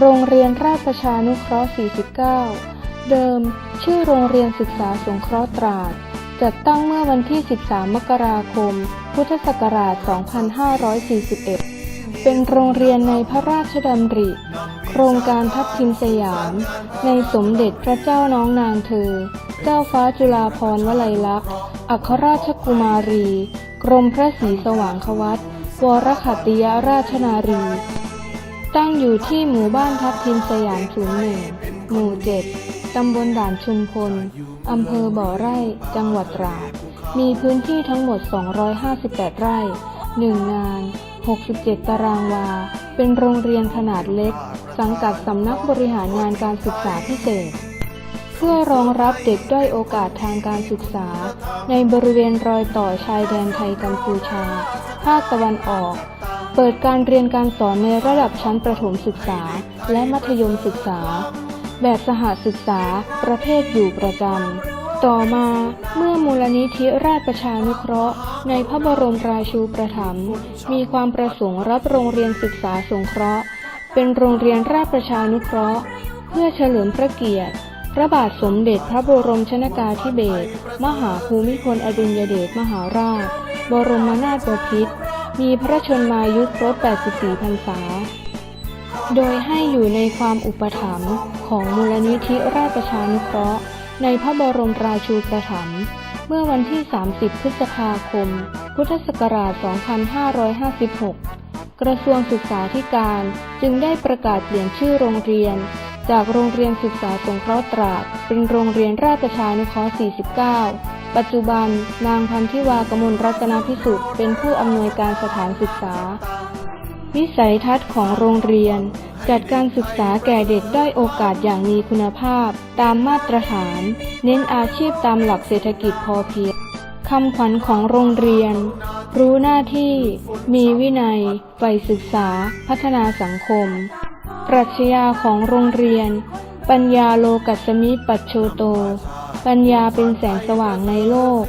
โรงเรียนราชประชานุเคราะห์ 49 เดิม ชื่อโรงเรียนศึกษาสงเคราะห์ตราด จัดตั้งเมื่อวันที่ 13 มกราคม พุทธศักราช 2541 เป็นโรงเรียนในพระราชดำริ โครงการทัพทิมสยาม ในสมเด็จพระเจ้าน้องนางเธอ เจ้าฟ้าจุฬาภรณ์วลัยลักษณ์ อัครราชกุมารี กรมพระศรีสว่างควัตวรขัตติยราชนารี ตั้งอยู่ที่หมู่บ้านทับทิมสยามศูนย์หนึ่งหมู่เจ็ดตำบลด่านชุมพล อำเภอบ่อไร่ จังหวัดตราด มีพื้นที่ทั้งหมด 258 ไร่ 1 งาน 67 ตารางวา เป็นโรงเรียนขนาดเล็ก สังกัดสำนักบริหารงานการศึกษาพิเศษ เพื่อรองรับเด็กด้อยโอกาสทางการศึกษา ในบริเวณรอยต่อชายแดนไทยกัมพูชา ภาคตะวันออก เปิดการเรียนการสอนในระดับชั้นประถมศึกษา และมัธยมศึกษา แบบสหศึกษา ประเภทอยู่ประจำ ต่อมาเมื่อมูลนิธิราชประชานุเคราะห์ ในพระบรมราชูประถมภ์มีความประสงค์รับโรงเรียนศึกษาสงเคราะห์ เป็นโรงเรียนราชประชานุเคราะห์ เพื่อเฉลิมพระเกียรติพระบาทสมเด็จพระบรมชนากาธิเบศรมหาภูมิพลอดุลยเดชมหาราช บรมนาถบพิตร มีพระชนมายุครบ 84 พรรษา โดยให้อยู่ในความอุปถัมภ์ของมูลนิธิราชประชานุเคราะห์ ในพระบรมราชูประถมภ์เมื่อวันที่ 30 พฤษภาคม พุทธศักราช 2556 กระทรวงศึกษาธิการจึงได้ประกาศเปลี่ยนชื่อโรงเรียน จากโรงเรียนศึกษาสงเคราะห์ตราดเป็นโรงเรียนราชประชานุเคราะห์ 49 ปัจจุบันนางพันธิวากมลรัตนพิสุทธิ์เป็นผู้อำนวยการสถานศึกษา วิสัยทัศน์ของโรงเรียน จัดการศึกษาแก่เด็กด้อยโอกาสอย่างมีคุณภาพ ตามมาตรฐาน เน้นอาชีพตามหลักเศรษฐกิจพอเพียงคำขวัญของโรงเรียน รู้หน้าที่ มีวินัยใฝ่ศึกษา พัฒนาสังคม ปรัชญาของโรงเรียน ปัญญาโลกัสมิปัจโชโต ปัญญาเป็นแสงสว่างในโลก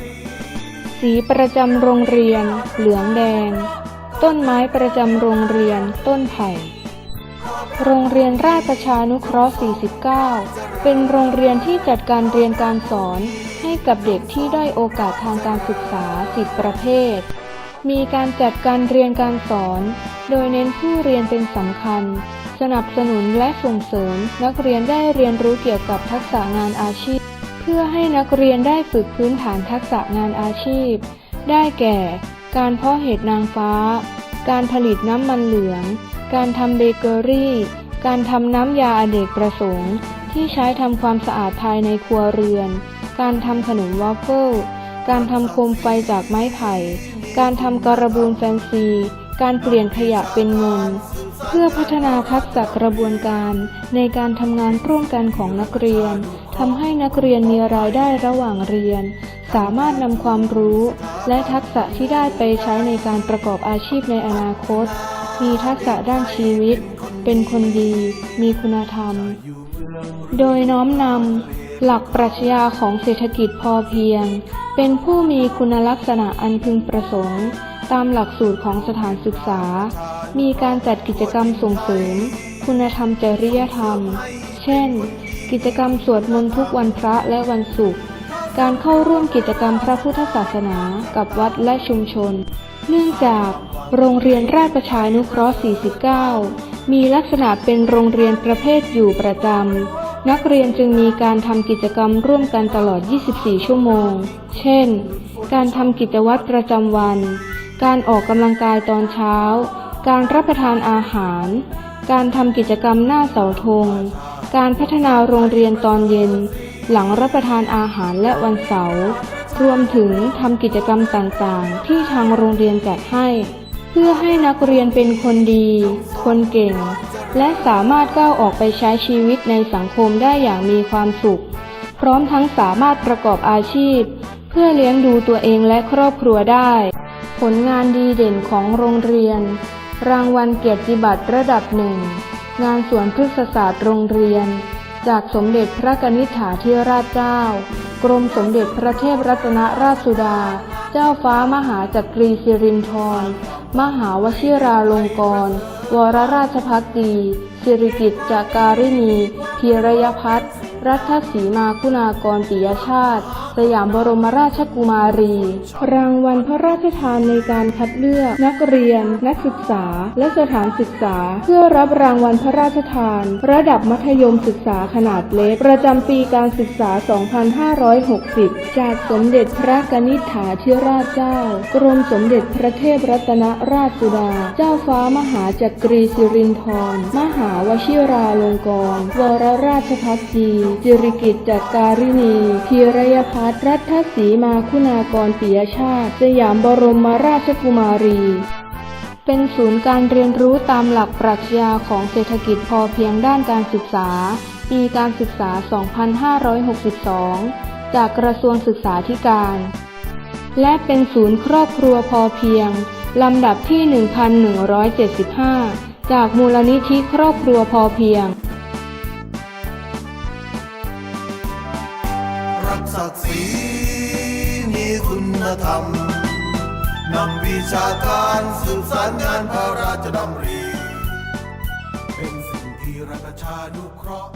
สีประจำโรงเรียน เหลืองแดง ต้นไม้ประจำโรงเรียน ต้นไผ่ โรงเรียนราชประชานุเคราะห์ 49 เป็นโรงเรียนที่จัดการเรียนการสอนให้กับเด็กที่ได้โอกาสทางการศึกษา 10 ประเภท มีการจัดการเรียนการสอน โดยเน้นผู้เรียนเป็นสำคัญ สนับสนุนและส่งเสริม นักเรียนได้เรียนรู้เกี่ยวกับทักษะงานอาชีพ เพื่อให้นักเรียนได้ฝึกพื้นฐานทักษะงานอาชีพ ได้แก่ การเพาะเห็ดนางฟ้า การผลิตน้ำมันเหลือง การทำเบเกอรี่ การทำน้ำยาอเนกประสงค์ ที่ใช้ทำความสะอาดภายในครัวเรือน การทำขนมวอฟเฟิล การทำโคมไฟจากไม้ไผ่ การทำการบูนแฟนซี การเปลี่ยนขยะเป็นเงิน เพื่อพัฒนาทักษะกระบวนการในการทำงานร่วมกันของนักเรียนทำให้นักเรียนมีรายได้ระหว่างเรียน สามารถนำความรู้ และทักษะที่ได้ไปใช้ในการประกอบอาชีพในอนาคต มีทักษะด้านชีวิต เป็นคนดี มีคุณธรรม โดยน้อมนำหลักปรัชญาของเศรษฐกิจพอเพียง เป็นผู้มีคุณลักษณะอันพึงประสงค์ ตามหลักสูตรของสถานศึกษา มีการจัดกิจกรรมส่งเสริม คุณธรรมจริยธรรม เช่น กิจกรรมสวดมนต์ทุกวันพระและวันศุกร์ การเข้าร่วมกิจกรรมพระพุทธศาสนากับวัดและชุมชน เนื่องจากโรงเรียนราชประชานุเคราะห์ 49 มีลักษณะเป็นโรงเรียนประเภทอยู่ประจำ นักเรียนจึงมีการทำกิจกรรมร่วมกันตลอด 24 ชั่วโมง เช่น การทำกิจวัตรประจำวัน การออกกำลังกายตอนเช้า การรับประทานอาหาร การทำกิจกรรมหน้าเสาธง การพัฒนาโรงเรียนตอนเย็น หลังรับประทานอาหารและวันเสาร์รวมถึงทำกิจกรรมต่างๆ ที่ทางโรงเรียนจัดให้ เพื่อให้นักเรียนเป็นคนดี คนเก่ง และสามารถก้าวออกไปใช้ชีวิตในสังคมได้อย่างมีความสุข พร้อมทั้งสามารถประกอบอาชีพ เพื่อเลี้ยงดูตัวเองและครอบครัวได้ ลงานดีเด่นของโรงเรียน รางวัลเกียรติบัตรระดับหนึ่ง งานสวนพฤกษศาสตร์โรงเรียน จากสมเด็จพระกนิษฐาธิราชเจ้า กรมสมเด็จพระเทพรัตนราชสุดา เจ้าฟ้ามหาจักรีสิรินธรมหาวชิราลงกรณ์วรราชพักดีสิริกิตจากการินีพีรยพัฒนรัฐศรีมาคุณากรปิยชาติ สยามบรมราชกุมารี รางวัลพระราชทานในการคัดเลือกนักเรียน นักศึกษา และสถานศึกษา เพื่อรับรางวัลพระราชทาน ระดับมัธยมศึกษาขนาดเล็ก ประจำปีการศึกษา 2560 จากสมเด็จพระกนิษฐาธิราชเจ้า กรมสมเด็จพระเทพรัตนราชสุดา เจ้าฟ้ามหาจักรีสิรินธรมหาวชิราลงกรณวรราชพักดีจิริกิตจักการินีพีรยพัฒน์รัฐศรีมาคุณากรปิยชาติ สยามบรมราชกุมารี เป็นศูนย์การเรียนรู้ตามหลักปรัชญาของเศรษฐกิจพอเพียงด้านการศึกษา ปีการศึกษา 2562 จากกระทรวงศึกษาธิการ และเป็นศูนย์ครอบครัวพอเพียง ลำดับที่ 1175 จากมูลนิธิครอบครัวพอเพียง ศักดิ์ศรีมีคุณธรรม นำวิชาการสืบสารงานพระราชดำริ เป็นสิ่งที่รัชชานุเคราะห์